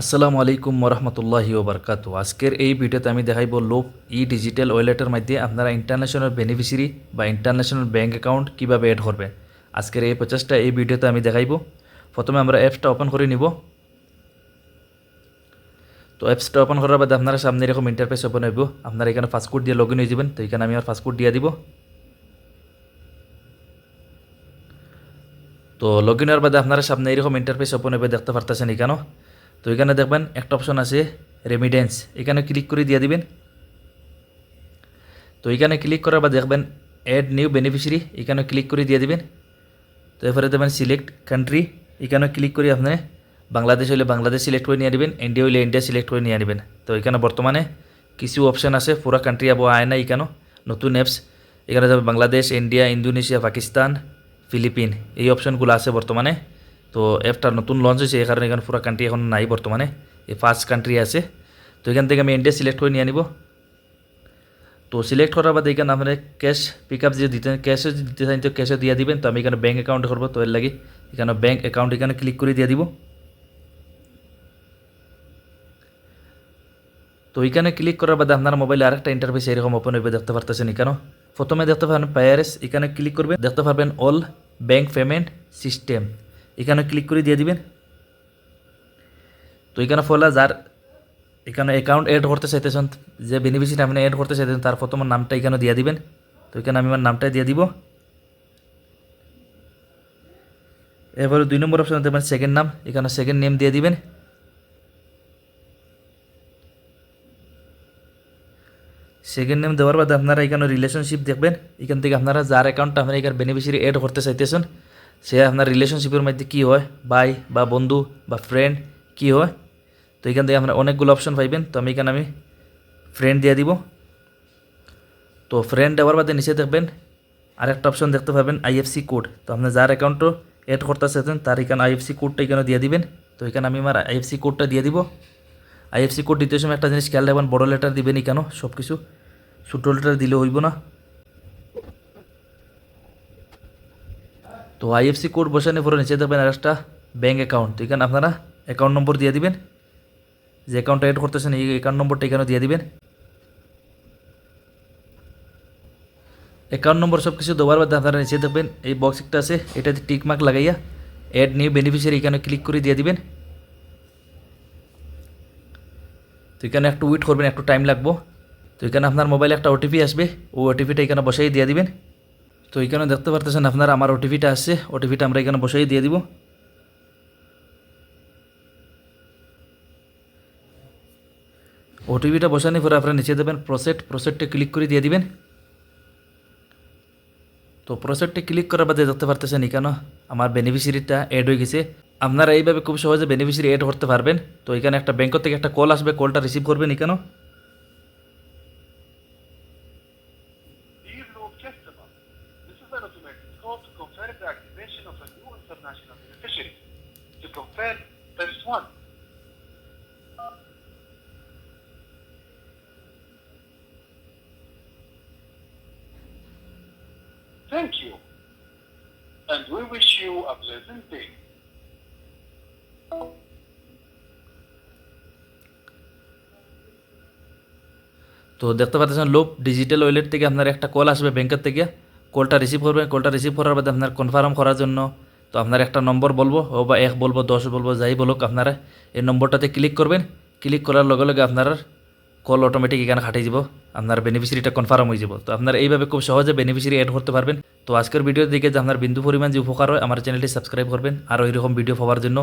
আসসালামু আলাইকুম মরহমতুল্লাহি ওবরকাত। আজকের এই ভিডিওতে আমি দেখাইব লোপ ই ডিজিটাল ওয়ালেটের মধ্যে আপনারা ইন্টারন্যাশনাল বেনিফিশিয়ারি বা ইন্টারন্যাশনাল ব্যাঙ্ক অ্যাকাউন্ট কীভাবে অ্যাড করবেন আজকের এই প্রচেষ্টা, এই ভিডিওতে আমি দেখাইব। প্রথমে আমরা অ্যাপসটা ওপেন করে নিব। তো অ্যাপসটা ওপেন করার বাদে আপনারা সামনে এরকম ইন্টারফেস ওপেন হইব। আপনারা এখানে ফাস্টকোড দিয়ে লগ ইন হয়ে যাবেন। তো এখানে আমি আমার ফাস্টকোড দিয়ে দিব। তো লগ ইন হওয়ার বাদে আপনারা সামনে এরকম ইন্টারফেস ওপেন হবে দেখতে পারতেছেন এখানেও। তো এখানে দেখবেন একটা অপশন আছে রেমিডেন্স এখানে ক্লিক করে দিয়ে দিবেন। তো এখানে ক্লিক করার বা দেখবেন অ্যাড নিউ বেনিফিশিয়ারি এখানে ক্লিক করে দিয়ে দিবেন। তো এরপরে দেখবেন সিলেক্ট কান্ট্রি এখানে ক্লিক করে আপনি বাংলাদেশ হলে বাংলাদেশ সিলেক্ট করে নিয়ে নেবেন ইন্ডিয়া হলে ইন্ডিয়া সিলেক্ট করে নিয়ে নেবেন। তো এখানে বর্তমানে কিছু অপশন আছে, পুরো কান্ট্রি আবো আয় না এখানেও নতুন অ্যাপস এখানে যাবে Bangladesh India Indonesia Pakistan Philippine এই অপশনগুলো আছে বর্তমানে। তো অ্যাপটা নতুন লঞ্চ হয়েছে, এই কারণে এখানে পুরো কান্ট্রি এখন নাই বর্তমানে। এই ফার্স্ট কান্ট্রি আছে। তো এখান থেকে আমি ইন্ডিয়া সিলেক্ট করে নিয়ে নিব। তো সিলেক্ট করার বাদে এখানে আপনার ক্যাশ পিক আপ যে দিতে ক্যাশে দিতে চান, তো ক্যাশে দিয়ে দিবেন। তো আমি এখানে ব্যাঙ্ক অ্যাকাউন্ট করব, তো এর লাগে এখানে ব্যাঙ্ক অ্যাকাউন্ট এখানে ক্লিক করে দিয়ে দিব। তো এখানে ক্লিক করার বাদে আপনার মোবাইলে আরেকটা ইন্টারফেস এরকম ওপেন হইবে, দেখতে পারতেছেন এখানে প্রথমে দেখতে পাবেন পায়ারেস এখানে ক্লিক করবেন। দেখতে পারবেন অল ব্যাঙ্ক পেমেন্ট সিস্টেম এখানে ক্লিক করে দিয়ে দিবেন। তো এখানে ফলা যার এখানে অ্যাকাউন্ট অ্যাড করতে চাইতেছেন, যে বেনিফিশিয়ারি আপনি অ্যাড করতে চাইতেছেন, তার প্রথম নামটা এখানে দিয়ে দিবেন। তো এখানে আমি আমার নামটা দিয়ে দিব। এরপরে দুই নম্বর অপশন দেবেন সেকেন্ড নাম, এখানে সেকেন্ড নেম দিয়ে দিবেন। সেকেন্ড নেম দেওয়ার বাদে আপনারা এখানে রিলেশনশিপ দেখবেন। এখান থেকে আপনারা যার অ্যাকাউন্টটা আপনারা এখানে বেনিফিশিয়ারি অ্যাড করতে চাইতেছেন সে আপনার রিলেশনশিপের মধ্যে কী হয়? ভাই বা বন্ধু বা ফ্রেন্ড কী হয়? তো এখান থেকে আপনার অনেকগুলো অপশন পাইবেন। তো আমি এখানে আমি ফ্রেন্ড দিয়ে দিব। তো ফ্রেন্ড দেওয়ার বাদে নিচে দেখবেন আরেকটা অপশন দেখতে পাবেন আইএফসি কোড তো আপনি যার অ্যাকাউন্টও অ্যাড করতে চাইছেন তার এখানে আইএফসি কোডটা এখানে দিয়ে দিবেন। তো এখানে আমি আমার আইএফসি কোডটা দিয়ে দিব। আইএফসি কোড দিতে সময় একটা জিনিস খেয়াল রাখবেন, বড় লেটার দিবেন কেন? সব কিছু ছোটো লেটার দিলে হইব না। তো আইএফসি কোড বসানোর পরে নিচে দেবেন আর একটা ব্যাঙ্ক অ্যাকাউন্ট এখানে আপনারা অ্যাকাউন্ট নম্বর দিয়ে দিবেন। যে অ্যাকাউন্টটা অ্যাড করতেছেন, এই অ্যাকাউন্ট নম্বরটা এখানে দিয়ে দিবেন। অ্যাকাউন্ট নম্বর সব কিছু দেওয়ার বাদে আপনারা নিচে দেখবেন, এই বক্স একটা আছে, এটাতে টিক মার্ক লাগাইয়া অ্যাড নিউ বেনিফিশিয়ারি এখানে ক্লিক করে দিয়ে দিবেন। তো এখানে একটু ওয়েট করবেন, একটু টাইম লাগবো। তো এখানে আপনার মোবাইলে একটা ওটিপি আসবে, ও ওটিপিটা এখানে বসাই দিয়ে দিবেন। তো এখানে দেখতে পারতেছেন আপনার আমার ওটিপিটা আসছে ওটিপিটা আমরা এখানে বসাই দিয়ে দিব। ওটিপিটা বসানোর পরে আপনারা নিচে দেবেন প্রসেট প্রসেটটা ক্লিক করে দিয়ে দিবেন। তো প্রসেটটা ক্লিক করার বাদে দেখতে পারতেছেন এখানে আমার বেনিফিশিয়ারিটা অ্যাড হয়ে গেছে। আপনারা এইভাবে খুব সহজে বেনিফিশিয়ারি অ্যাড করতে পারবেন। তো এখানে একটা ব্যাংক থেকে একটা কল আসবে। কলটা রিসিভ করবেন এখানে। Thank you. And we wish you a pleasant day. তো দেখতে পাচ্ছেন লোভ ডিজিটাল ওয়েলেট থেকে আপনার একটা কল আসবে ব্যাংকের থেকে। কলটা রিসিভ করবেন। কলটা রিসিভ করার বাদে আপনার কনফার্ম করার জন্য। তো আপনার একটা নম্বর বলব, ও বা এক বলব, দশ বলব, যাই বলুক আপনারা। এই নম্বরটাতে ক্লিক করবেন। ক্লিক করার লগে লগে আপনার কল অটোমেটিক এখানে খাটিয়ে যাব আপনার বেনিফিসিয়ারিটা কনফার্ম হয়ে যাব। তো আপনার এইভাবে খুব সহজে বেনিফিসিয়ারি অ্যাড করতে পারবেন। তো আজকের ভিডিও দিকে যে আপনার বিন্দু পরিমাণ যে উপকার হয়, আমার চ্যানেলটি সাবস্ক্রাইব করবেন। আর ওইরকম ভিডিও পাওয়ার জন্য